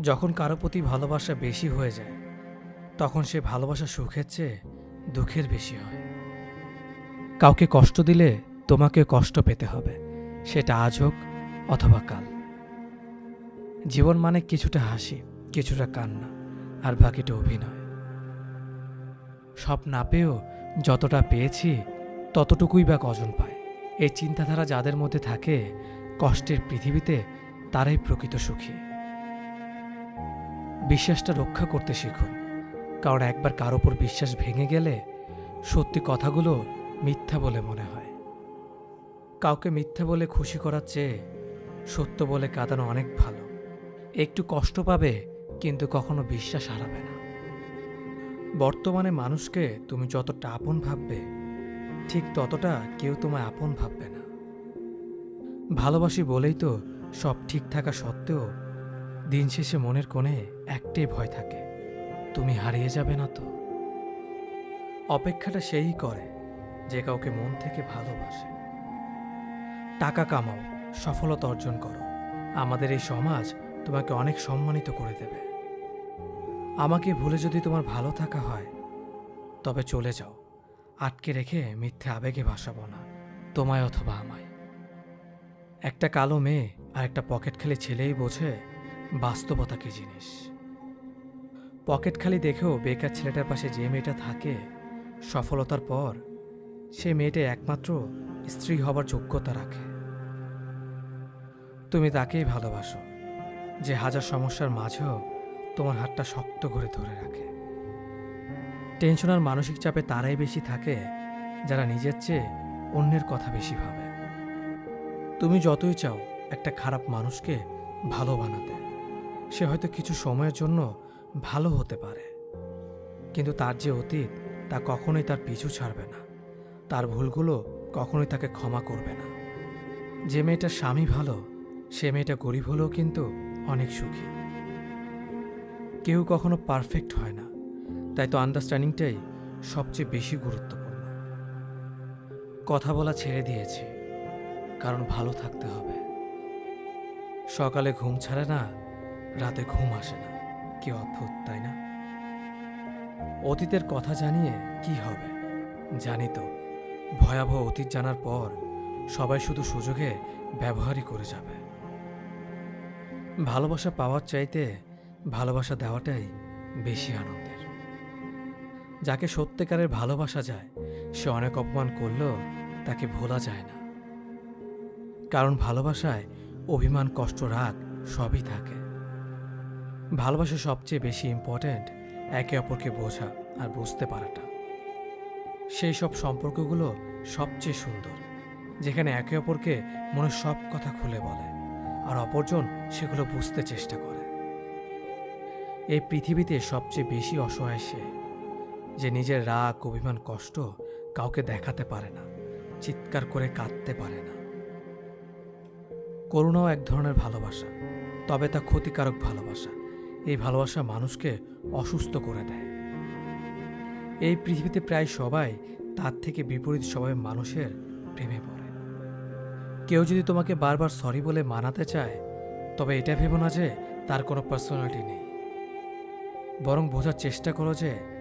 যখন কারও প্রতি ভালোবাসা বেশি হয়ে যায়, তখন সে ভালোবাসা সুখের চেয়ে দুঃখের বেশি হয়। কাউকে কষ্ট দিলে তোমাকে কষ্ট পেতে হবে, সেটা আজ হোক অথবা কাল। জীবন মানে কিছুটা হাসি, কিছুটা কান্না, আর বাকিটা অভিনয়। সব না পেয়েও যতটা পেয়েছি, ততটুকুই বা কজন পায়। এই চিন্তাধারা যাদের মধ্যে থাকে, কষ্টের পৃথিবীতে তারাই প্রকৃত সুখী। বিশ্বাসটা রক্ষা করতে শিখুন। কারণ একবার কার ওপর বিশ্বাস ভেঙে গেলে সত্যি কথাগুলো মিথ্যা বলে মনে হয়। কাউকে মিথ্যা বলে খুশি করার চেয়ে সত্য বলে কাঁদানো অনেক ভালো। একটু কষ্ট পাবে, কিন্তু কখনো বিশ্বাস হারাবে না। বর্তমানে মানুষকে তুমি যতটা আপন ভাববে, ঠিক ততটা কেউ তোমায় আপন ভাববে না। ভালোবাসি বলেই তো সব ঠিক থাকা সত্ত্বেও দিন শেষে মনের কোণে একটাই ভয় থাকে, তুমি হারিয়ে যাবে না তো। অপেক্ষাটা সেই করে যে কাউকে মন থেকে ভালোবাসে। টাকা কামাও, সফলতা অর্জন করো। আমাদের এই সমাজ তোমাকে অনেক সম্মানিত করে দেবে। আমাকে ভুলে যদি তোমার ভালো থাকা হয়, তবে চলে যাও। আটকে রেখে মিথ্যে আবেগে ভাসাবো না, তোমায় অথবা আমায়। একটা কালো মেয়ে আর একটা পকেট খালি ছেলেই বোঝে বাস্তবতা কি জিনিস? পকেট খালি দেখেও বেকার ছেলেটার পাশে যে মেয়েটা থাকে, সফলতার পর সে মেয়েটা একমাত্র স্ত্রী হবার যোগ্যতা রাখে। তুমি তাকেই ভালোবাসো, যে হাজার সমস্যার মাঝেও তোমার হাতটা শক্ত করে ধরে রাখে। টেনশন আর মানসিক চাপে তারাই বেশি থাকে, যারা নিজের চেয়ে অন্যের কথা বেশি ভাবে। তুমি যতই চাও একটা খারাপ মানুষকে ভালো বানাতে। সে হয়তো কিছু সময়ের জন্য ভালো হতে পারে। কিন্তু তার যে অতীত, তা কখনোই তার পিছু ছাড়বে না। তার ভুলগুলো কখনোই তাকে ক্ষমা করবে না। যে মেয়েটার স্বামী ভালো, সে মেয়েটা গরিব হলেও কিন্তু অনেক সুখী। কেউ কখনো পারফেক্ট হয় না। তাই তো আন্ডারস্ট্যান্ডিংটাই সবচেয়ে বেশি গুরুত্বপূর্ণ। কথা বলা ছেড়ে দিয়েছি, কারণ ভালো থাকতে হবে। সকালে ঘুম ছাড়ে না রাতে ঘুম আসে না। কি অদ্ভুত, তাই না? অতীতের কথা জানিয়ে কি হবে? জানি তো, ভয়াবহ অতীত জানার পর সবাই শুধু সুযোগে ব্যবহারই করে যাবে। ভালোবাসা পাওয়ার চাইতে ভালোবাসা দেওয়াটাই বেশি আনন্দের। যাকে সত্যিকারের ভালোবাসা যায়, সে অনেক অপমান করলেও তাকে ভোলা যায় না। কারণ ভালোবাসায় অভিমান, কষ্ট, রাগ সবই থাকে। ভালোবাসা সবচেয়ে বেশি ইম্পর্ট্যান্ট একে অপরকে বোঝা আর বুঝতে পারাটা। সেই সব সম্পর্কগুলো সবচেয়ে সুন্দর, যেখানে একে অপরকে মনে সব কথা খুলে বলে আর অপরজন সেগুলো বুঝতে চেষ্টা করে। এই পৃথিবীতে সবচেয়ে বেশি অসহায় সে, যে নিজের রাগ, অভিমান, কষ্ট কাউকে দেখাতে পারে না, চিৎকার করে কাঁদতে পারে না। করুণাও এক ধরনের ভালোবাসা, তবে তা ক্ষতিকারক ভালোবাসা। এই ভালোবাসা মানুষকে অসুস্থ করে দেয়। এই পৃথিবীতে প্রায় সবাই তার থেকে বিপরীত সবাই মানুষের প্রেমে পড়ে। কেউ যদি তোমাকে বারবার সরি বলে মানাতে চায়, তবে এটা ভেবো না যে তার কোনো পার্সোনালিটি নেই। বরং বোঝার চেষ্টা করো যে